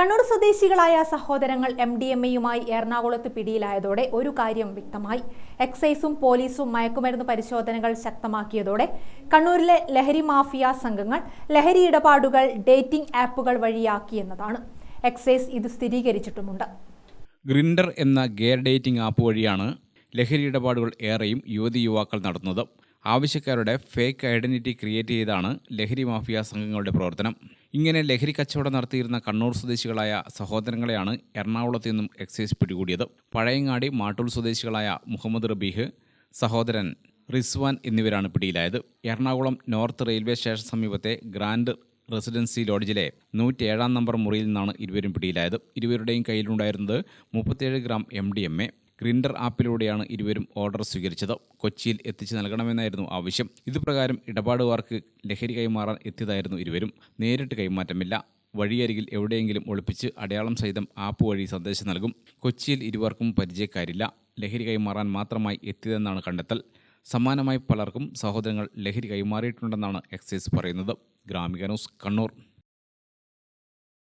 കണ്ണൂർ സ്വദേശികളായ സഹോദരങ്ങൾ M D M എയുമായി എറണാകുളത്ത് പിടിയിലായതോടെ ഒരു കാര്യം വ്യക്തമായി. എക്സൈസും പോലീസും മയക്കുമരുന്ന് പരിശോധനകൾ ശക്തമാക്കിയതോടെ കണ്ണൂരിലെ ലഹരി മാഫിയ സംഘങ്ങൾ ലഹരി ഇടപാടുകൾ ഡേറ്റിംഗ് ആപ്പുകൾ വഴിയാക്കിയെന്നതാണ് എക്സൈസ് ഇത് സ്ഥിരീകരിച്ചിട്ടുമുണ്ട്. ഗ്രിൻഡർ എന്ന ഗെയർ ഡേറ്റിംഗ് ആപ്പ് വഴിയാണ് ലഹരി ഇടപാടുകൾ ഏറെയും യുവതി യുവാക്കൾ നടത്തുന്നത്. ആവശ്യക്കാരുടെ ഫേക്ക് ഐഡന്റിറ്റി ക്രിയേറ്റ് ചെയ്താണ് ലഹരി മാഫിയ സംഘങ്ങളുടെ പ്രവർത്തനം. ഇങ്ങനെ ലഹരി കച്ചവടം നടത്തിയിരുന്ന കണ്ണൂർ സ്വദേശികളായ സഹോദരങ്ങളെയാണ് എറണാകുളത്ത് നിന്നും എക്സൈസ് പിടികൂടിയത്. പഴയങ്ങാടി മാട്ടൂൽ സ്വദേശികളായ മുഹമ്മദ് റബീഹ് സഹോദരൻ റിസ്വാൻ എന്നിവരാണ് പിടിയിലായത്. എറണാകുളം നോർത്ത് റെയിൽവേ സ്റ്റേഷൻ സമീപത്തെ ഗ്രാൻഡ് റെസിഡൻസി ലോഡ്ജിലെ നൂറ്റിയേഴാം നമ്പർ മുറിയിൽ നിന്നാണ് ഇരുവരും പിടിയിലായത്. ഇരുവരുടെയും കയ്യിലുണ്ടായിരുന്നത് മുപ്പത്തിയേഴ് gram M D M A. Grindr ആപ്പിലൂടെയാണ് ഇരുവരും ഓർഡർ സ്വീകരിച്ചത്. കൊച്ചിയിൽ എത്തിച്ചു നൽകണമെന്നായിരുന്നു ആവശ്യം. ഇതുപ്രകാരം ഇടപാടുകാർക്ക് ലഹരി കൈമാറാൻ എത്തിയതായിരുന്നു ഇരുവരും. നേരിട്ട് കൈമാറ്റമില്ല. വഴിയരികിൽ എവിടെയെങ്കിലും ഒളിപ്പിച്ച് അടയാളം സഹിതം ആപ്പ് വഴി സന്ദേശം നൽകും. കൊച്ചിയിൽ ഇരുവർക്കും പരിചയക്കാരില്ല. ലഹരി കൈമാറാൻ മാത്രമായി എത്തിയതെന്നാണ് കണ്ടെത്തൽ. സമാനമായി പലർക്കും സഹോദരങ്ങൾ ലഹരി കൈമാറിയിട്ടുണ്ടെന്നാണ് എക്സൈസ് പറയുന്നത്. ഗ്രാമിക ന്യൂസ് കണ്ണൂർ.